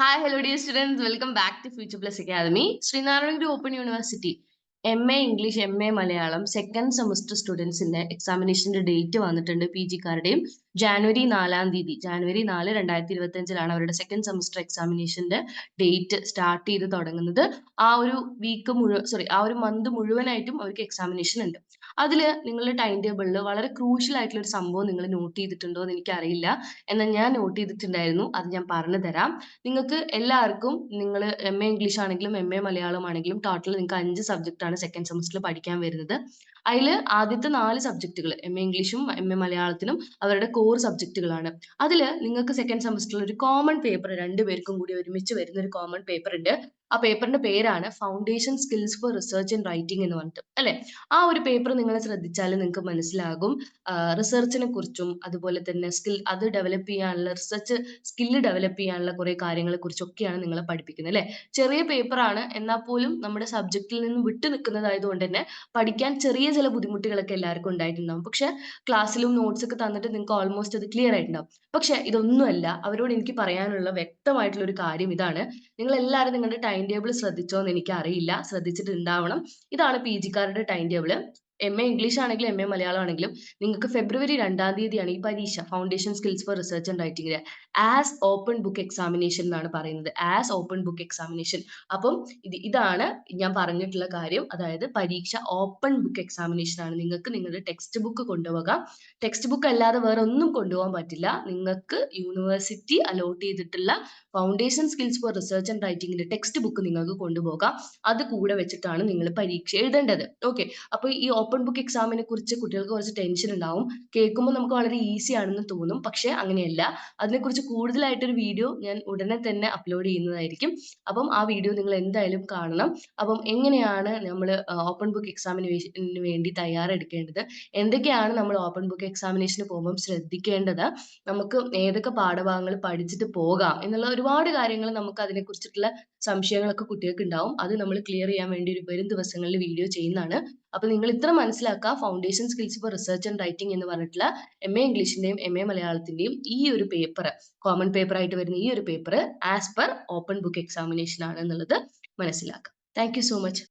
Hi hello dear students welcome back to future plus academy Sreenarayana Guru open university M A English M A Malayalam second semester സ്റ്റുഡൻസിന്റെ എക്സാമിനേഷന്റെ date വന്നിട്ടുണ്ട് P ജിക്കാരുടെയും January നാലാം തീയതി January നാല് രണ്ടായിരത്തി ഇരുപത്തി അഞ്ചിലാണ് അവരുടെ സെക്കൻഡ് സെമസ്റ്റർ എക്സാമിനേഷന്റെ ഡേറ്റ് സ്റ്റാർട്ട് ചെയ്ത് തുടങ്ങുന്നത്. ആ ഒരു വീക്ക് മുഴുവൻ സോറി ആ ഒരു മന്ത് മുഴുവനായിട്ടും അവർക്ക് എക്സാമിനേഷൻ ഉണ്ട്. അതിൽ നിങ്ങളുടെ ടൈം ടേബിളിൽ വളരെ ക്രൂഷ്യൽ ആയിട്ടുള്ള ഒരു സംഭവം നിങ്ങൾ നോട്ട് ചെയ്തിട്ടുണ്ടോ എന്ന് എനിക്കറിയില്ല. എന്നാൽ ഞാൻ നോട്ട് ചെയ്തിട്ടുണ്ടായിരുന്നു. അത് ഞാൻ പറഞ്ഞു തരാം. നിങ്ങൾക്ക് എല്ലാവർക്കും നിങ്ങൾ എം എ ഇംഗ്ലീഷ് ആണെങ്കിലും എം എ മലയാളം ആണെങ്കിലും ടോട്ടൽ നിങ്ങൾക്ക് അഞ്ച് സബ്ജക്റ്റ് ആണ് സെക്കൻഡ് സെമസ്റ്ററിൽ പഠിക്കാൻ വരുന്നത്. അതിൽ ആദ്യത്തെ നാല് സബ്ജക്റ്റുകൾ എം എ ഇംഗ്ലീഷും എം എ മലയാളത്തിനും അവരുടെ കോർ സബ്ജക്റ്റുകളാണ് അതിൽ നിങ്ങൾക്ക് സെക്കൻഡ് സെമസ്റ്ററിൽ ഒരു കോമൺ പേപ്പർ രണ്ടുപേർക്കും കൂടി ഒരുമിച്ച് വരുന്ന ഒരു കോമൺ പേപ്പർ ഉണ്ട്. ആ പേപ്പറിന്റെ പേരാണ് foundation skills for research and writing എന്ന് പറഞ്ഞിട്ട് അല്ലെ? ആ ഒരു പേപ്പർ നിങ്ങൾ ശ്രദ്ധിച്ചാൽ നിങ്ങൾക്ക് മനസ്സിലാകും. റിസർച്ചിനെ കുറിച്ചും അതുപോലെ തന്നെ സ്കിൽ അത് ഡെവലപ്പ് ചെയ്യാനുള്ള റിസർച്ച് സ്കില്ല് ഡെവലപ്പ് ചെയ്യാനുള്ള കുറെ കാര്യങ്ങളെ കുറിച്ചൊക്കെയാണ് നിങ്ങളെ പഠിപ്പിക്കുന്നത് അല്ലെ? ചെറിയ പേപ്പറാണ് എന്നാൽ പോലും നമ്മുടെ സബ്ജക്റ്റിൽ നിന്ന് വിട്ടു നിൽക്കുന്നതായതുകൊണ്ട് തന്നെ പഠിക്കാൻ ചെറിയ ചില ബുദ്ധിമുട്ടുകളൊക്കെ എല്ലാവർക്കും ഉണ്ടായിട്ടുണ്ടാവും. പക്ഷെ ക്ലാസ്സിലും നോട്ട്സ് ഒക്കെ തന്നിട്ട് നിങ്ങൾക്ക് ഓൾമോസ്റ്റ് അത് ക്ലിയർ ആയിട്ടുണ്ടാവും. പക്ഷെ ഇതൊന്നുമല്ല. അവരോട് എനിക്ക് പറയാനുള്ള വ്യക്തമായിട്ടുള്ള ഒരു കാര്യം ഇതാണ്. നിങ്ങൾ എല്ലാവരും നിങ്ങളുടെ ടൈം ടേബിൾ ശ്രദ്ധിച്ചോ എന്ന് എനിക്ക് അറിയില്ല ശ്രദ്ധിച്ചിട്ടുണ്ടാവണം. ഇതാണ് P ജിക്കാരുടെ time table M A English ആണെങ്കിലും എം എ മലയാളം ആണെങ്കിലും നിങ്ങൾക്ക് ഫെബ്രുവരി രണ്ടാം തീയതിയാണ് ഈ പരീക്ഷ foundation skills for research and writing as open book examination എന്നാണ് പറയുന്നത്. ആസ് ഓപ്പൺ ബുക്ക് എക്സാമിനേഷൻ അപ്പം ഇത് ഇതാണ് ഞാൻ പറഞ്ഞിട്ടുള്ള കാര്യം. അതായത് പരീക്ഷ ഓപ്പൺ ബുക്ക് എക്സാമിനേഷൻ ആണ്. നിങ്ങൾക്ക് നിങ്ങളുടെ ടെക്സ്റ്റ് ബുക്ക് കൊണ്ടുപോകാം. ടെക്സ്റ്റ് ബുക്ക് അല്ലാതെ വേറെ ഒന്നും കൊണ്ടുപോകാൻ പറ്റില്ല. നിങ്ങൾക്ക് യൂണിവേഴ്സിറ്റി അലോട്ട് ചെയ്തിട്ടുള്ള foundation skills for research and റൈറ്റിംഗിന്റെ text book നിങ്ങൾക്ക് കൊണ്ടുപോകാം. അത് കൂടെ വെച്ചിട്ടാണ് നിങ്ങൾ പരീക്ഷ എഴുതേണ്ടത്. ഓക്കെ അപ്പോൾ ഈ ഓപ്പൺ ബുക്ക് എക്സാമിനെ കുറിച്ച് കുട്ടികൾക്ക് കുറച്ച് ടെൻഷൻ ഉണ്ടാവും. കേൾക്കുമ്പോൾ നമുക്ക് വളരെ ഈസി ആണെന്ന് തോന്നും. പക്ഷേ അങ്ങനെയല്ല. അതിനെക്കുറിച്ച് കൂടുതലായിട്ടൊരു വീഡിയോ ഞാൻ ഉടനെ തന്നെ അപ്ലോഡ് ചെയ്യുന്നതായിരിക്കും. അപ്പം ആ വീഡിയോ നിങ്ങൾ എന്തായാലും കാണണം. അപ്പം എങ്ങനെയാണ് നമ്മൾ ഓപ്പൺ ബുക്ക് എക്സാമിന് വേണ്ടി തയ്യാറെടുക്കേണ്ടത്? എന്തൊക്കെയാണ് നമ്മൾ ഓപ്പൺ ബുക്ക് എക്സാമിനേഷന് പോകുമ്പോൾ ശ്രദ്ധിക്കേണ്ടത്? നമുക്ക് ഏതൊക്കെ പാഠഭാഗങ്ങൾ പഠിച്ചിട്ട് പോകാം? എന്നുള്ള ഒരുപാട് കാര്യങ്ങൾ നമുക്ക് അതിനെക്കുറിച്ചിട്ടുള്ള സംശയങ്ങളൊക്കെ കുട്ടികൾക്ക് ഉണ്ടാവും. അത് നമ്മൾ ക്ലിയർ ചെയ്യാൻ വേണ്ടി ഒരു വരും ദിവസങ്ങളിൽ വീഡിയോ ചെയ്യുന്നതാണ്. അപ്പൊ നിങ്ങൾ ഇത്ര മനസ്സിലാക്കുക foundation skills for research and writing എന്ന് പറഞ്ഞിട്ടുള്ള എം എ ഇംഗ്ലീഷിന്റെയും എം എ മലയാളത്തിന്റെയും ഈ ഒരു പേപ്പർ കോമൺ പേപ്പർ ആയിട്ട് വരുന്ന ഈ ഒരു paper as per open book examination ആണ് എന്നുള്ളത് മനസ്സിലാക്കുക. Thank so much